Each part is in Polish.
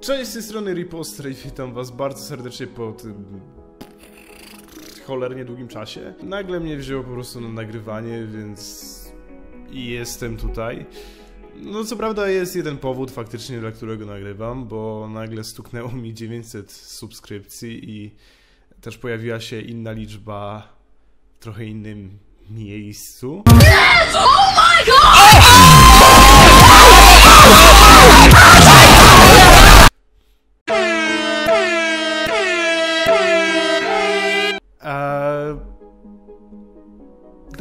Cześć, z tej strony Riposter i witam was bardzo serdecznie po tym cholernie długim czasie. Nagle mnie wzięło po prostu na nagrywanie, więc jestem tutaj. No co prawda jest jeden powód faktycznie, dla którego nagrywam, bo nagle stuknęło mi 900 subskrypcji i też pojawiła się inna liczba w trochę innym miejscu. Eee,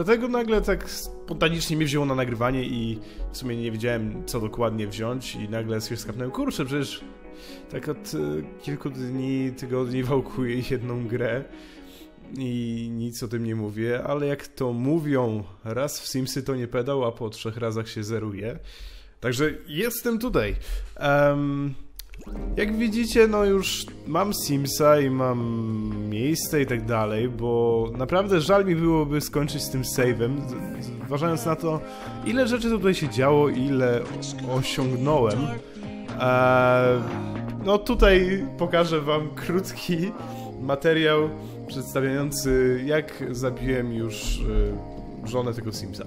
Dlatego nagle tak spontanicznie mnie wzięło na nagrywanie i w sumie nie wiedziałem, co dokładnie wziąć i nagle się skapnąłem, kurczę, przecież tak od e, kilku dni, tygodni wałkuję jedną grę i nic o tym nie mówię, ale jak to mówią, raz w Simsy to nie pedał, a po trzech razach się zeruje. Także jestem tutaj. Em, jak widzicie, no już mam Simsa i mam miejsce i tak dalej, bo naprawdę żal mi byłoby skończyć z tym save'em, zważając na to, ile rzeczy tutaj się działo, ile osiągnąłem. Eee, no tutaj pokażę wam krótki materiał przedstawiający, jak zabiłem już e, żonę tego Simsa.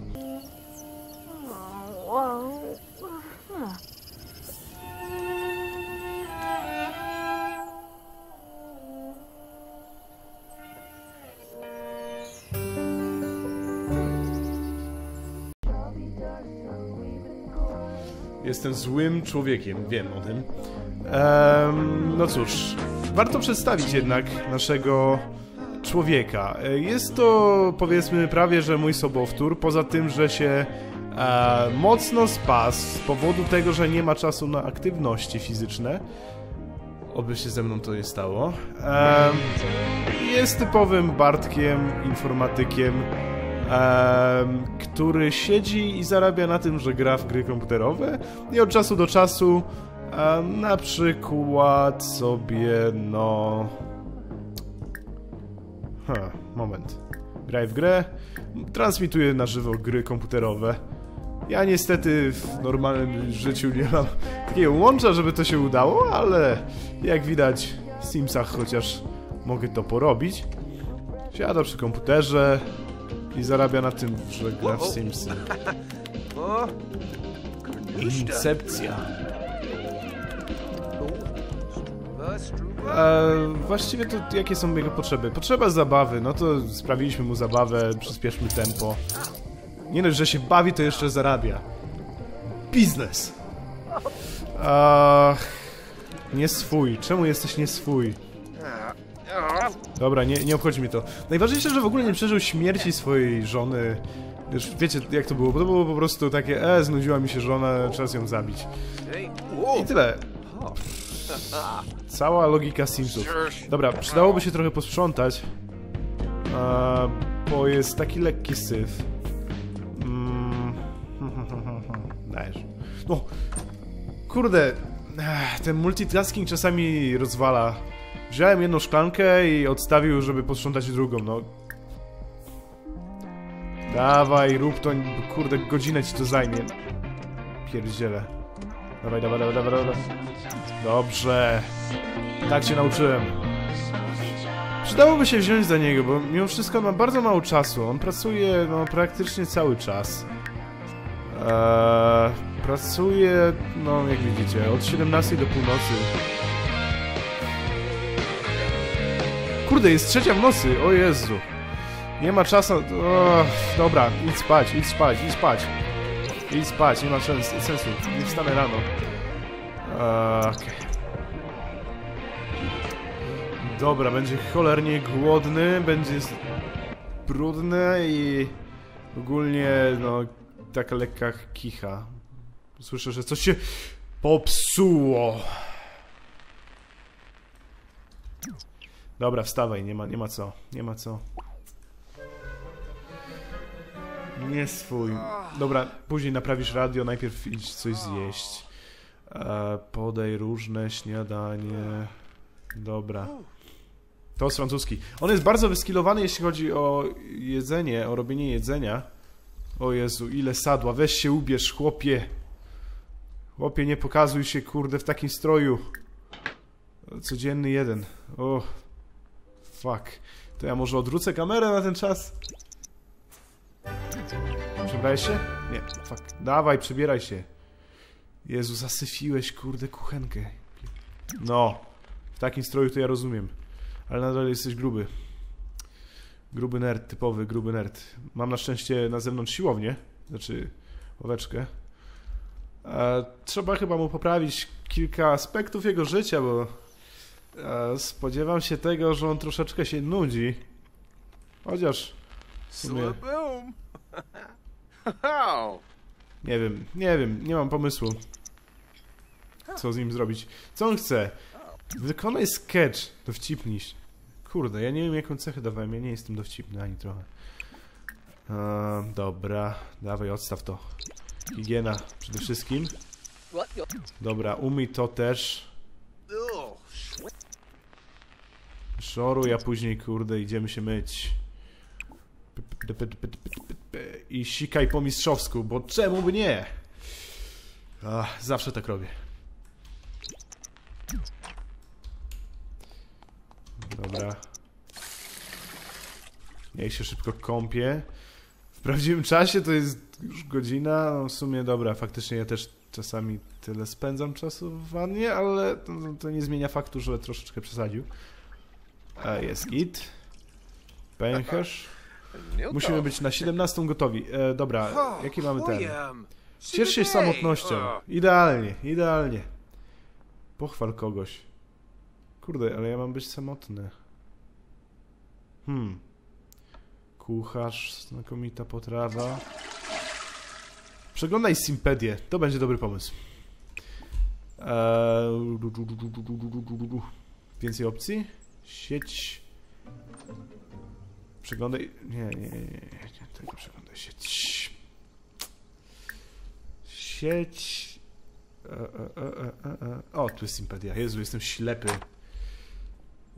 Jestem złym człowiekiem, wiem o tym. Em, no cóż, warto przedstawić jednak naszego człowieka. Jest to, powiedzmy, prawie że mój sobowtór, poza tym, że się e, mocno spas z powodu tego, że nie ma czasu na aktywności fizyczne. Oby się ze mną to nie stało. Jest typowym Bartkiem, informatykiem, em, który siedzi i zarabia na tym, że gra w gry komputerowe i od czasu do czasu na przykład sobie, no... Ha, moment. Graj w grę, transmituje na żywo gry komputerowe. Ja niestety w normalnym życiu nie mam takiego łącza, żeby to się udało, ale jak widać w Simsach chociaż mogę to porobić. Siada przy komputerze i zarabia na tym, że gra w Simsy. Incepcja. was true. E, właściwie to jakie są jego potrzeby? Potrzeba zabawy, no to sprawiliśmy mu zabawę, przyspieszmy tempo. Nie dość, że się bawi, to jeszcze zarabia. Biznes! Ach, nie swój. Czemu jesteś nie swój? Dobra, nie, nie obchodzi mnie to. Najważniejsze, że w ogóle nie przeżył śmierci swojej żony. Już wiecie, jak to było? Bo to było po prostu takie, e, znudziła mi się żona, czas ją zabić. I tyle. Cała logika Simsów. Dobra, przydałoby się trochę posprzątać. E, bo jest taki lekki syf. Mm. Dajesz. No. Kurde. Ten multitasking czasami rozwala. Wziąłem jedną szklankę i odstawił, żeby posprzątać drugą, no. Dawaj, rób to, kurde, godzinę ci to zajmie. Pierdziele. Dawaj, dawaj, dawaj, dawaj, dawaj. Dobrze. Tak cię nauczyłem. Przydałoby się wziąć za niego, bo mimo wszystko ma bardzo mało czasu. On pracuje no, praktycznie cały czas. Eee, pracuje, no jak widzicie, od 17 do północy. Kurde, jest trzecia w nocy, o Jezu. Nie ma czasu. O, dobra, idź spać, idź spać, idź spać. Idź spać, nie ma sensu. Nie wstanę rano. Okej. Dobra, będzie cholernie głodny, będzie brudny i ogólnie, no, taka lekka kicha. Słyszę, że coś się popsuło. Dobra, wstawaj, nie ma, nie ma co, nie ma co. Nie swój. Dobra, później naprawisz radio, najpierw idź coś zjeść. E, podaj różne śniadanie. Dobra. To jest francuski. On jest bardzo wyskilowany, jeśli chodzi o jedzenie, o robienie jedzenia. O Jezu, ile sadła. Weź się ubierz, chłopie. Chłopie, nie pokazuj się, kurde, w takim stroju. Codzienny jeden. O, fuck. To ja może odwrócę kamerę na ten czas? Przebrałeś się? Nie, fuck. Dawaj, przebieraj się. Jezu, zasyfiłeś, kurde, kuchenkę. No, w takim stroju to ja rozumiem. Ale nadal jesteś gruby. Gruby nerd, typowy gruby nerd. Mam na szczęście na zewnątrz siłownię, znaczy oweczkę. E, trzeba chyba mu poprawić kilka aspektów jego życia, bo spodziewam się tego, że on troszeczkę się nudzi. Chociaż sumie- Boom. nie wiem, nie wiem, nie mam pomysłu. Co z nim zrobić? Co on chce? Wykonaj sketch, dowcipnij. się. Kurde, ja nie wiem jaką cechę dawałem, ja nie jestem dowcipny ani trochę. E, dobra, dawaj odstaw to. Higiena przede wszystkim. Dobra, umyj to też. Szoruj, a później, kurde, idziemy się myć. I sikaj po mistrzowsku, bo czemu by nie? Ach, zawsze tak robię. Dobra. Niech się szybko kąpie. W prawdziwym czasie to jest już godzina. No w sumie dobra, faktycznie ja też czasami tyle spędzam czasu w wannie, ale to, to nie zmienia faktu, że troszeczkę przesadził. A, jest git. Pęcherz. Musimy być na 17 gotowi. E, dobra, jaki mamy ten? Ciesz się samotnością. Idealnie, idealnie. Pochwal kogoś. Kurde, ale ja mam być samotny. Hmm. Kucharz, znakomita potrawa. Przeglądaj Simpedię. To będzie dobry pomysł. Eee... Więcej opcji? Sieć. Przeglądaj. Nie, nie, nie, nie. Tego przeglądaj sieć. Sieć. E, e, e. O, tu jest Impedia. Jezu, jestem ślepy.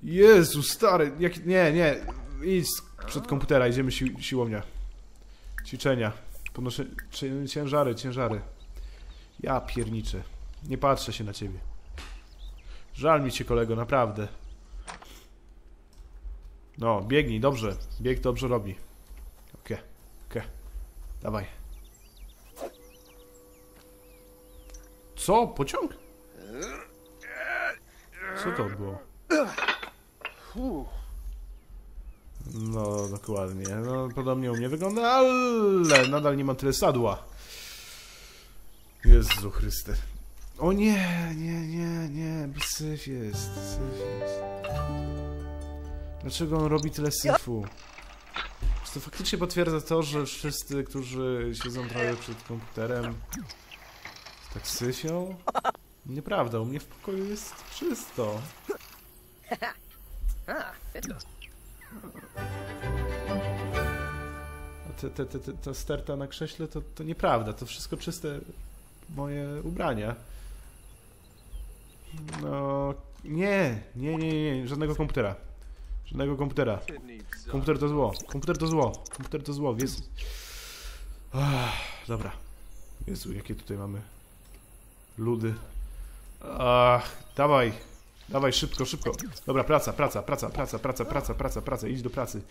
Jezu, stary. Jak... Nie, nie. Idź przed komputera, idziemy si siłownia. Ćwiczenia. Podnoszę cie- ciężary, ciężary. Ja pierniczę. Nie patrzę się na ciebie. Żal mi cię, kolego, naprawdę. No, biegnij, dobrze. Bieg dobrze robi. Okej, okej. Dawaj. Co? Pociąg? Co to było? No, dokładnie. No, podobnie u mnie wygląda, ale nadal nie mam tyle sadła. Jezu Chryste. O nie, nie, nie, nie. Syf jest, syf jest. Dlaczego on robi tyle syfu? Czy to faktycznie potwierdza to, że wszyscy, którzy siedzą trochę przed komputerem, tak syfią? Nieprawda, u mnie w pokoju jest czysto. Te, te, te, ta sterta na krześle to, to nieprawda, to wszystko czyste moje ubrania. No, nie, nie, nie, nie, żadnego komputera. Żadnego komputera. Komputer to zło. Komputer to zło. Komputer to zło. Jest. Ach, dobra. Jezu, jakie tutaj mamy ludy. Ach, dawaj. Dawaj, szybko, szybko. Dobra, praca, praca, praca, praca, praca, praca, praca, praca. Idź do pracy.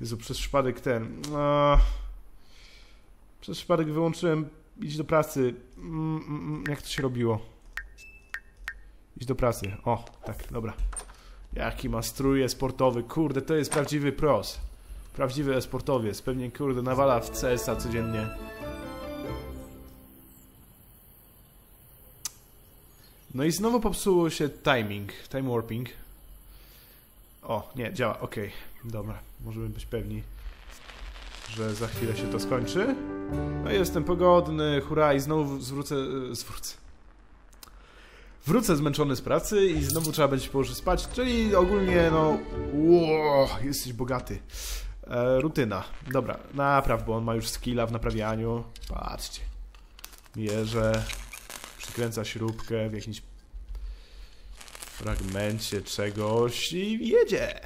Jezu, przez przypadek ten. Ach. Przez przypadek wyłączyłem idź do pracy. Mm, mm, mm, jak to się robiło? Idź do pracy. O, tak, dobra. Jaki ma strój sportowy, kurde, to jest prawdziwy pros. Prawdziwy e-sportowiec, pewnie kurde nawala w CS-a codziennie. No i znowu popsuło się timing, time warping. O, nie, działa, okej, dobra, możemy być pewni, że za chwilę się to skończy. No jestem pogodny, hurra i znowu zwrócę, e, zwrócę. Wrócę zmęczony z pracy i znowu trzeba będzie położyć spać, czyli ogólnie no... Ło, jesteś bogaty. E, rutyna. Dobra, napraw, bo on ma już skilla w naprawianiu. Patrzcie. Mierze. Przykręca śrubkę w jakimś fragmencie czegoś i jedzie.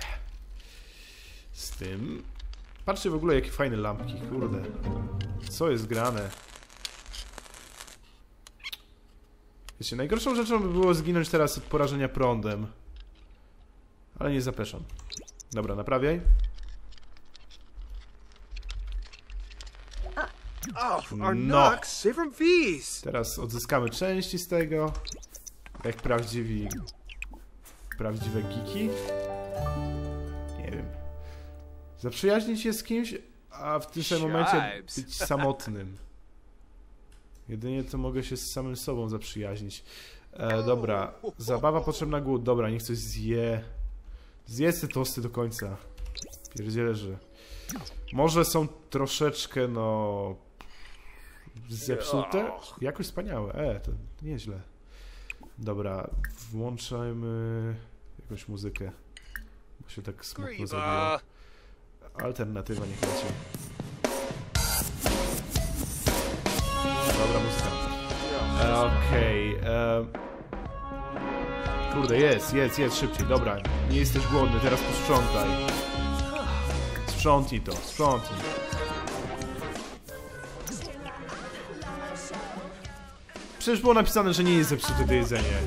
Z tym... Patrzcie w ogóle, jakie fajne lampki, kurde. Co jest grane? Wiecie, najgorszą rzeczą by było zginąć teraz od porażenia prądem. Ale nie zapeszam. Dobra, naprawiaj. Oh, No. Teraz odzyskamy części z tego. Jak prawdziwi... Prawdziwe geeki. Nie wiem. Zaprzyjaźnić się z kimś, a w tym samym momencie być samotnym. Jedynie to mogę się z samym sobą zaprzyjaźnić. E, dobra, zabawa potrzebna głód. Dobra, niech coś zje. Zjedz te tosty do końca. Pierdzielę, że... Może są troszeczkę, no... Zepsute? Jakoś wspaniałe. E, to nieźle. Dobra, włączajmy jakąś muzykę. Bo się tak smutno zrobiło. Alternatywa niech leci. E, Kurde, jest, jest, jest, szybciej. Dobra, nie jesteś głodny, teraz posprzątaj. Sprzątnij to, sprzątnij. Przecież było napisane, że nie jest zepsute to jedzenie.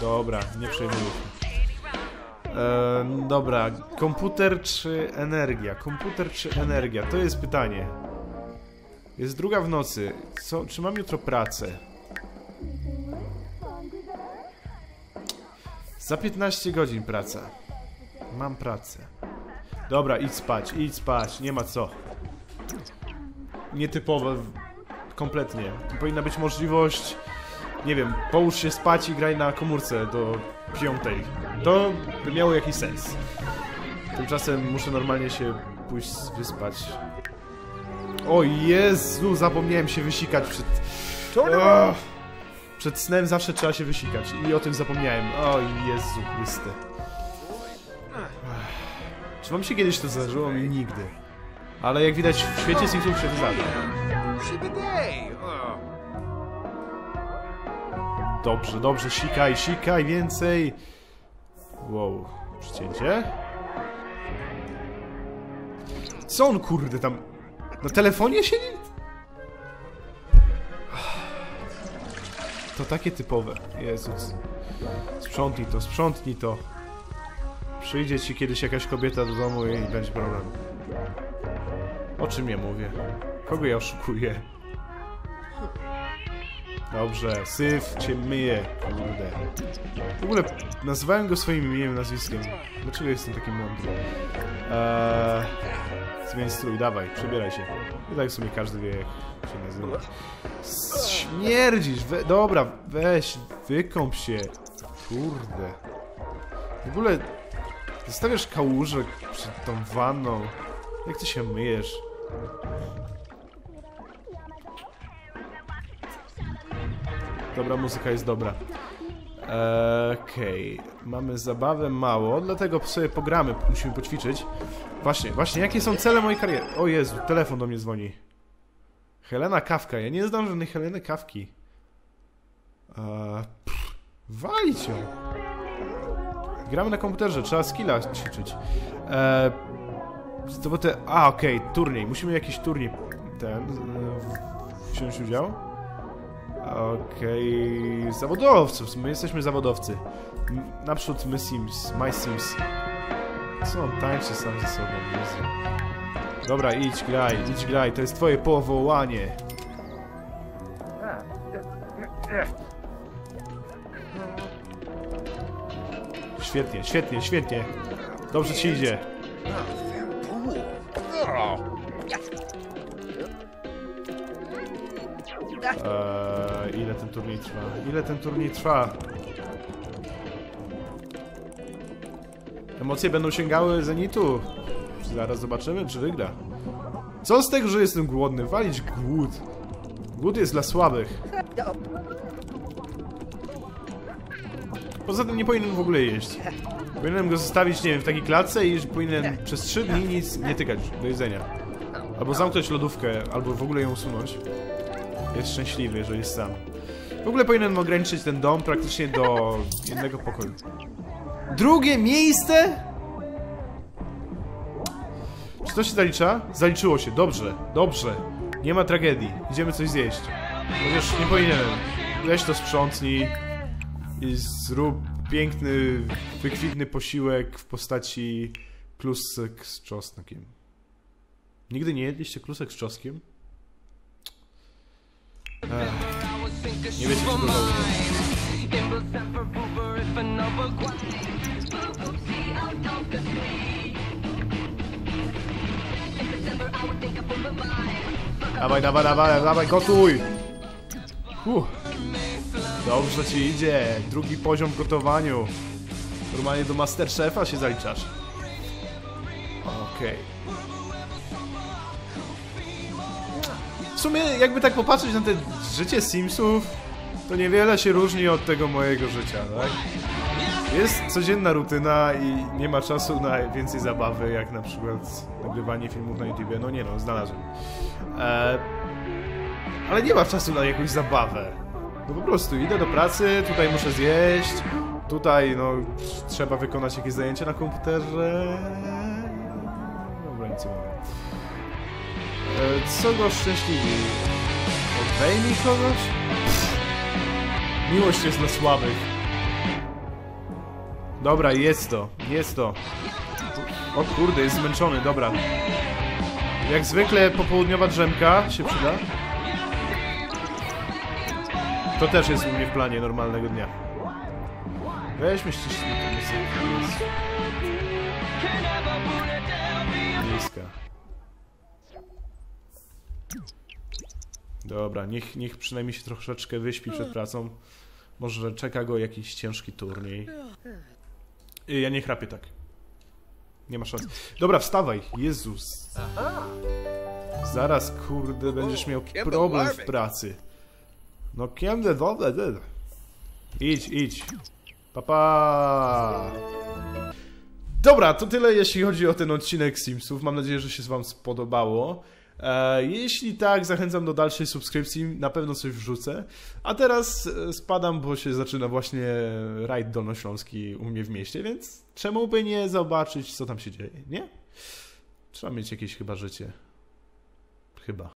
Dobra, nie przejmuję się. E, dobra, komputer czy energia? Komputer czy energia? To jest pytanie. Jest druga w nocy. Co, czy mam jutro pracę? Za 15 godzin praca. Mam pracę. Dobra, idź spać, idź spać, nie ma co. Nietypowe, kompletnie. Powinna być możliwość, nie wiem, połóż się spać i graj na komórce do piątej. To by miało jakiś sens. Tymczasem muszę normalnie się pójść wyspać. O Jezu, zapomniałem się wysikać przed... Turn O, around. Przed snem zawsze trzeba się wysikać i o tym zapomniałem. O Jezu Chryste. Czy wam się kiedyś to zdarzyło? Mi nigdy. Ale jak widać w świecie Simsów się. Dobrze, dobrze, sikaj, sikaj, więcej. Wow, przycięcie. Co on kurde tam... Na telefonie siedzi? To takie typowe. Jezus. Sprzątnij to, sprzątnij to. Przyjdzie ci kiedyś jakaś kobieta do domu i będzie problem. O czym ja mówię? Kogo ja oszukuję? Dobrze, syf cię myje, kurde. W ogóle nazywałem go swoim imieniem, nazwiskiem. Dlaczego jestem taki mądry? Eee, zmień strój, dawaj, przebieraj się. I tak w sumie każdy wie, jak się nazywa. Śmierdzisz, we, dobra, weź, wykąp się. Kurde. W ogóle zostawiasz kałużę przed tą wanną. Jak ty się myjesz? Dobra, muzyka jest dobra. Eee, Okej, mamy zabawę mało, dlatego sobie pogramy, musimy poćwiczyć. Właśnie, właśnie, jakie są cele mojej kariery? O Jezu, telefon do mnie dzwoni. Helena Kawka, ja nie znam żadnej Heleny Kawki. Eee, pff, walić ją. Gramy na komputerze, trzeba skilla ćwiczyć. Eee, to te... A, okej, turniej, musimy jakiś turniej ten... e, wziąć udział. Okej, zawodowców, my jesteśmy zawodowcy. Naprzód my Sims, My Sims. Co on tańczy sam ze sobą, Jezu. Dobra, idź graj, idź graj, to jest twoje powołanie. Świetnie, świetnie, świetnie. Dobrze ci idzie. Eee, ile ten turniej trwa? Ile ten turniej trwa? Emocje będą sięgały zenitu. Zaraz zobaczymy, czy wygra. Co z tego, że jestem głodny? Walić głód. Głód jest dla słabych. Poza tym nie powinienem w ogóle jeść. Powinienem go zostawić, nie wiem, w takiej klatce i powinienem przez 3 dni nic nie tykać do jedzenia. Albo zamknąć lodówkę, albo w ogóle ją usunąć. Jest szczęśliwy, że jest sam. W ogóle powinienem ograniczyć ten dom praktycznie do jednego pokoju. Drugie miejsce? Czy to się zalicza? Zaliczyło się, dobrze, dobrze. Nie ma tragedii. Idziemy coś zjeść. Chociaż nie powinienem. weź to sprzątnij i zrób piękny, wykwitny posiłek w postaci klusek z czosnkiem. Nigdy nie jedliście klusek z czosnkiem? Ech. Nie wiecie, co to za Dawaj, dawaj, dawaj, dawaj, gotuj! Huh. Dobrze ci idzie. Drugi poziom w gotowaniu. Normalnie do Masterchefa się zaliczasz. Okej. W sumie, jakby tak popatrzeć na te życie Simsów, to niewiele się różni od tego mojego życia, tak? Jest codzienna rutyna i nie ma czasu na więcej zabawy, jak na przykład nagrywanie filmów na YouTube. No nie no, znalazłem. E, ale nie ma czasu na jakąś zabawę. No po prostu idę do pracy, tutaj muszę zjeść, tutaj no trzeba wykonać jakieś zajęcie na komputerze. Dobra, nic nie mówię. E, co go szczęśliwi? Odejmij kogoś? Miłość jest dla słabych. Dobra, jest to, jest to. O kurde, jest zmęczony, dobra. Jak zwykle popołudniowa drzemka się przyda. To też jest u mnie w planie normalnego dnia. Weźmy ściśnij tę muzykę. Dobra, niech, niech przynajmniej się troszeczkę wyśpi przed pracą. Może czeka go jakiś ciężki turniej. Y, Ja nie chrapię tak. Nie ma szans. Dobra, wstawaj. Jezus. Zaraz, kurde, będziesz miał problem w pracy. No kiedy, dobra, dobra. Idź, idź. Papa. Pa. Dobra, to tyle jeśli chodzi o ten odcinek Simsów. Mam nadzieję, że się wam spodobało. E, jeśli tak, zachęcam do dalszej subskrypcji, na pewno coś wrzucę. A teraz e, spadam, bo się zaczyna właśnie rajd dolnośląski u mnie w mieście, więc czemu by nie zobaczyć, co tam się dzieje, nie? Trzeba mieć jakieś chyba życie. Chyba.